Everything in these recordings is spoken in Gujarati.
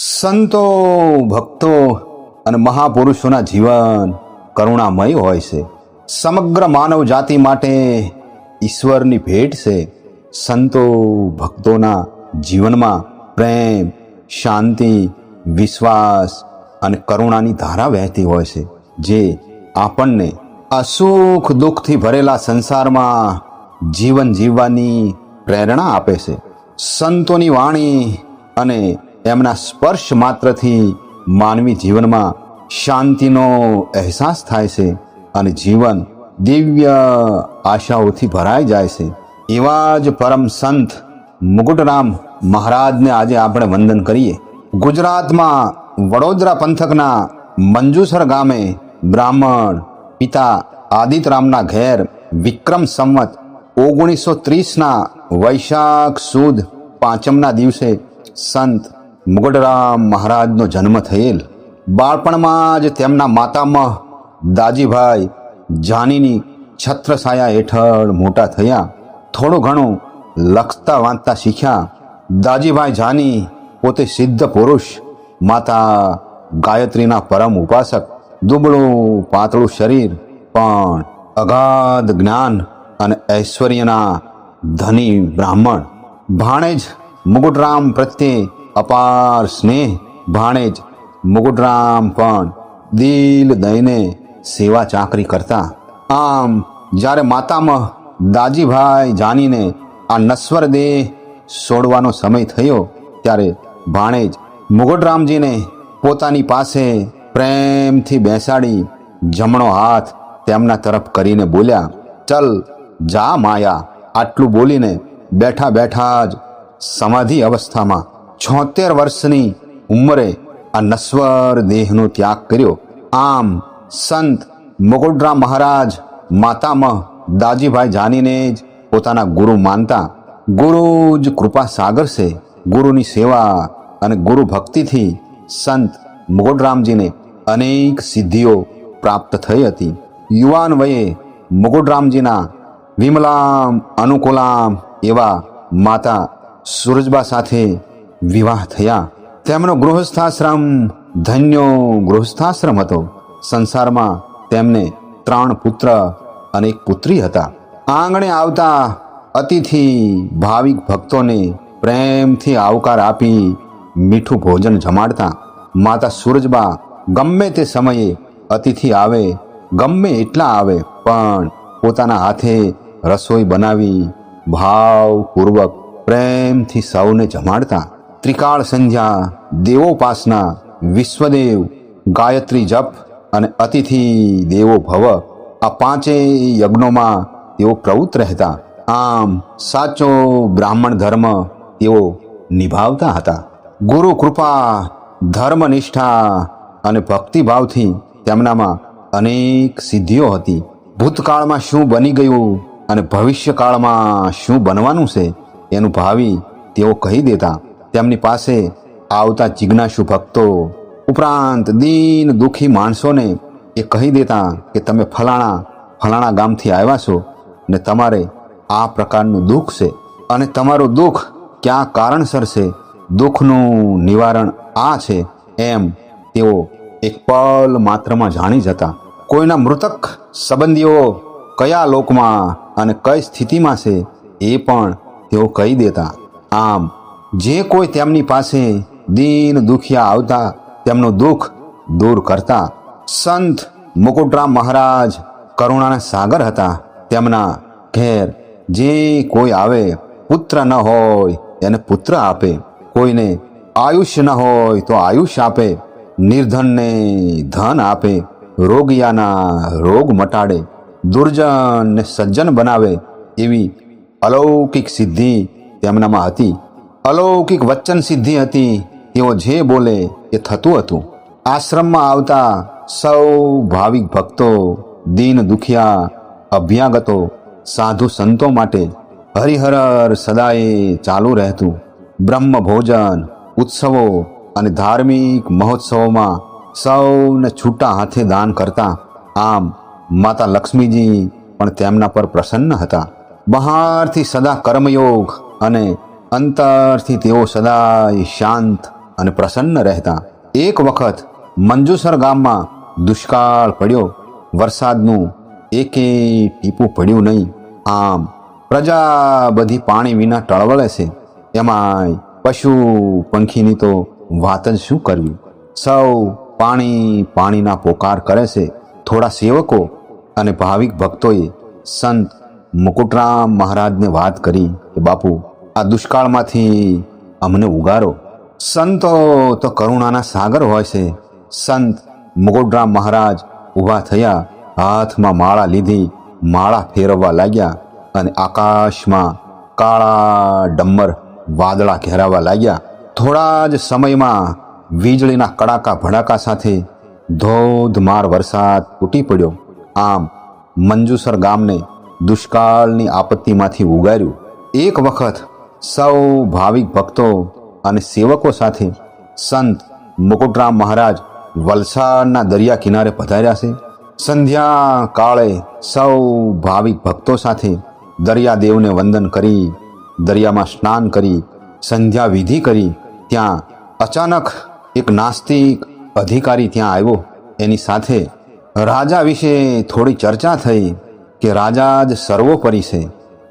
સંતો, ભક્તો અને મહાપુરુષોના જીવન કરુણામય હોય છે. સમગ્ર માનવ જાતિ માટે ઈશ્વરની ભેટ છે. સંતો, ભક્તોના જીવનમાં પ્રેમ, શાંતિ, વિશ્વાસ અને કરુણાની ધારા વહેતી હોય છે, જે આપણને અસુખ દુઃખથી ભરેલા સંસારમાં જીવન જીવવાની પ્રેરણા આપે છે. સંતોની વાણી અને એમના સ્પર્શ માત્રથી માનવી જીવનમાં શાંતિનો અહેસાસ થાય છે અને જીવન દિવ્ય આશાઓથી ભરાઈ જાય છે. એવા જ પરમ સંત મુગુટરામ મહારાજને આજે આપણે વંદન કરીએ. ગુજરાતમાં વડોદરા પંથકના મંજુસર ગામે બ્રાહ્મણ પિતા આદિતરામના ઘેર વિક્રમ સંવત ઓગણીસો ત્રીસના વૈશાખ સુદ પાંચમના દિવસે સંત મુગટરામ મહારાજનો જન્મ થયેલ. બાળપણમાં જ તેમના માતામહ દાજીભાઈ જાનીની છત્રછાયા હેઠળ મોટા થયા. થોડું ઘણું લખતા વાંચતા શીખ્યા. દાજીભાઈ જાની પોતે સિદ્ધ પુરુષ, માતા ગાયત્રીના પરમ ઉપાસક, દુબળું પાતળું શરીર, પણ અગાધ જ્ઞાન અને ઐશ્વર્યના ધની બ્રાહ્મણ. ભાણેજ મુગુટરામ પ્રત્યે અપાર સ્નેહ, ભાણેજ મુગુટરામ પણ દિલ દઈને સેવા ચાકરી કરતા. આમ, જ્યારે માતામહ દાજીભાઈ જાનીને આ નશ્વર દેહ છોડવાનો સમય થયો, ત્યારે ભાણેજ મુગટરામજીને પોતાની પાસે પ્રેમથી બેસાડી જમણો હાથ તેમના તરફ કરીને બોલ્યા, ચલ, જા માયા. આટલું બોલીને બેઠા બેઠા જ સમાધિ અવસ્થામાં છોતેર વર્ષની ઉંમરે આ નશ્વર દેહનો ત્યાગ કર્યો. આમ સંત મુગુડરામ મહારાજ માતામહ દાજીભાઈ જાનીને જ પોતાના ગુરુ માનતા, ગુરુ જ કૃપા સાગર છે ગુરુની સેવા અને ગુરુ ભક્તિથી સંત મુગુડરામજીને અનેક સિદ્ધિઓ પ્રાપ્ત થઈ હતી. યુવાન વયે મુગુડરામજીના વિમલામ, અનુકુલામ એવા માતા સૂરજબા સાથે વિવાહ થયા. તેમનો ગૃહસ્થાશ્રમ ધન્યો ગૃહસ્થાશ્રમ હતો. સંસારમાં તેમને ત્રણ પુત્ર અને એક પુત્રી હતા. આંગણે આવતા અતિથિ ભાવિક ભક્તોને પ્રેમથી આવકાર આપી મીઠું ભોજન જમાડતા, માતા સૂરજબા, ગમે તે સમયે અતિથિ આવે, ગમે એટલા આવે, પણ પોતાના હાથે રસોઈ બનાવી ભાવપૂર્વક પ્રેમથી સૌને જમાડતા. ત્રિકાળ સંધ્યા, દેવોપાસના, વિશ્વદેવ, ગાયત્રી જપ અને અતિથિ દેવો ભવ. આ પાંચેય યજ્ઞોમાં તેઓ પ્રવૃત્ત રહેતા. આમ સાચો બ્રાહ્મણ ધર્મ તેઓ નિભાવતા હતા. ગુરુ કૃપા, ધર્મનિષ્ઠા અને ભક્તિભાવથી તેમનામાં અનેક સિદ્ધિઓ હતી. ભૂતકાળમાં શું બની ગયું અને ભવિષ્યકાળમાં શું બનવાનું છે, એનું ભાવિ તેઓ કહી દેતા. તેમની પાસે આવતા જિજ્ઞાસુ ભક્તો ઉપરાંત દીન દુઃખી માણસોને એ કહી દેતા કે તમે ફલાણા ફલાણા ગામથી આવ્યા છો ને તમારે આ પ્રકારનું દુઃખ છે. અને તમારું દુઃખ ક્યાં કારણસર છે? દુઃખનું નિવારણ આ છે એમ તેઓ એક પલ માત્રમાં જાણી જતા. કોઈના મૃતક સંબંધીઓ કયા લોકમાં અને કઈ સ્થિતિમાં છે એ પણ તેઓ કહી દેતા. આમ જે કોઈ તેમની પાસે દીન દુખિયા આવતા તેમનું દુઃખ દૂર કરતા, સંત મુકુટરામ મહારાજ કરુણાના સાગર હતા, તેમના ઘેર જે કોઈ આવે, પુત્ર ન હોય, એને પુત્ર આપે. કોઈને આયુષ્ય ન હોય, તો આયુષ્ય આપે. નિર્ધનને ધન આપે. રોગિયાના રોગ મટાડે. દુર્જનને સજ્જન બનાવે એવી અલૌકિક સિદ્ધિ તેમનામાં હતી. અલૌકિક વચન સિદ્ધિ હતી. તેઓ જે બોલે એ થતું હતું. આશ્રમમાં આવતા સૌ ભાવિક ભક્તો, દીન દુખિયા, અભ્યાગતો, સાધુ સંતો માટે હરિહરર સદાય ચાલુ રહેતું. બ્રહ્મ ભોજન, ઉત્સવો અને ધાર્મિક મહોત્સવોમાં સૌને છૂટા હાથે દાન કરતા. આમ માતા લક્ષ્મીજી પણ તેમના પર પ્રસન્ન હતા. બહારથી સદા કર્મયોગ અને અંતરથી તેઓ સદાય શાંત અને પ્રસન્ન રહેતા. એક વખત મંજુસર ગામમાં દુષ્કાળ પડ્યો. વરસાદનું એકે ટીપું પડ્યું નહીં. આમ પ્રજા બધી પાણી વિના ટળવળે છે. એમાંય પશુ પંખીની તો વાત જ શું કરવી? સૌ પાણી પાણીના પોકાર કરે છે. થોડા સેવકો અને ભાવિક ભક્તોએ સંત મુકુટરામ મહારાજને વાત કરી કે, બાપુ આ દુષ્કાળમાંથી અમને ઉગારો. સંતો તો કરુણાના સાગર હોય છે. સંત મુગોડરામ મહારાજ ઊભા થયા, હાથમાં માળા લીધી, માળા ફેરવવા લાગ્યા અને આકાશમાં કાળા ડમ્બર વાદળા ઘેરાવા લાગ્યા. થોડા જ સમયમાં વીજળીના કડાકા ભડાકા સાથે ધોધમાર વરસાદ તૂટી પડ્યો. આમ મંજુસર ગામને દુષ્કાળની આપત્તિમાંથી ઉગાર્યું. એક વખત સૌ ભાવિક ભક્તો અને સેવકો સાથે સંત મુકુટરામ મહારાજ વલસાડના દરિયા કિનારે પધાર્યા છે. સંધ્યા કાળે સૌ ભાવિક ભક્તો સાથે દરિયાદેવને વંદન કરી, દરિયામાં સ્નાન કરી સંધ્યા વિધિ કરી, ત્યાં અચાનક એક નાસ્તિક અધિકારી ત્યાં આવ્યો. એની સાથે રાજા વિશે થોડી ચર્ચા થઈ કે રાજા જ સર્વોપરી છે.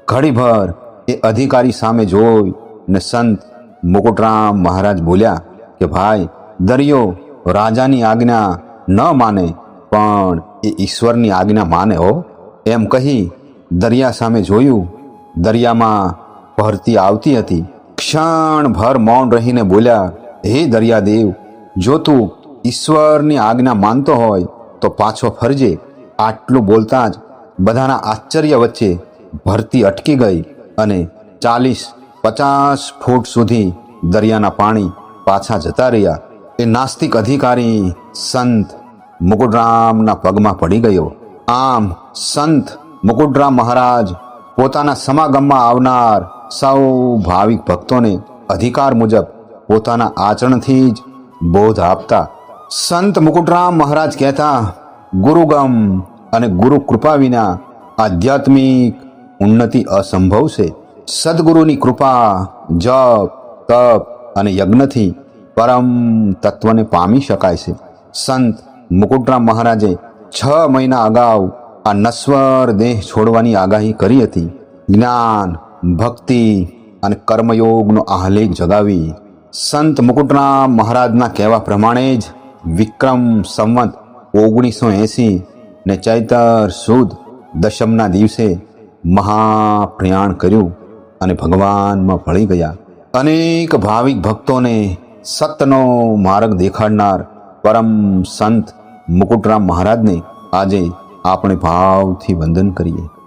ઘડીભર એ અધિકારી સામે જોઈ ને સંત મુકુટરામ મહારાજ બોલ્યા કે, ભાઈ, દરિયો રાજાની આજ્ઞા ન માને, પણ એ ઈશ્વરની આજ્ઞા માને હો. એમ કહી દરિયા સામે જોયું, દરિયામાં ભરતી આવતી હતી. ક્ષણભર મૌન રહીને બોલ્યા, હે દરિયાદેવ, જો તું ઈશ્વરની આજ્ઞા માનતો હોય, તો પાછો ફરજે. આટલું બોલતા જ બધાના આશ્ચર્ય વચ્ચે ભરતી અટકી ગઈ. અને ચાલીસ પચાસ ફૂટ સુધી દરિયાના પાણી પાછા જતા રહ્યા. એ નાસ્તિક અધિકારી સંત મુકુટરામના પગમાં પડી ગયો. આમ સંત મુકુટરામ મહારાજ પોતાના સમાગમમાં આવનાર સૌ ભાવિક ભક્તોને અધિકાર મુજબ પોતાના આચરણથી જ બોધ આપતા સંત મુકુટરામ મહારાજ કહેતા, ગુરુગમ અને ગુરુ કૃપા વિના આધ્યાત્મિક ઉન્નતિ અસંભવ છે. સદગુરુની કૃપા, જપ, તપ અને યજ્ઞથી પરમ તત્વને પામી શકાય છે. સંત મુકુટરામ મહારાજે છ મહિના અગાઉ આ નશ્વર દેહ છોડવાની આગાહી કરી હતી. જ્ઞાન, ભક્તિ અને કર્મયોગનો આહલેખ જગાવી. સંત મુકુટરામ મહારાજના કહેવા પ્રમાણે જ વિક્રમ સંવત ઓગણીસો એંસી ને ચૈતર સુદ દશમના દિવસે મહાપ્રયાણ કર્યું અને ભગવાનમાં ભળી ગયા. અનેક ભાવિક ભક્તોને સતનો માર્ગ દેખાડનાર પરમ સંત મુકુટરામ મહારાજને આજે આપણે ભાવથી વંદન કરીએ.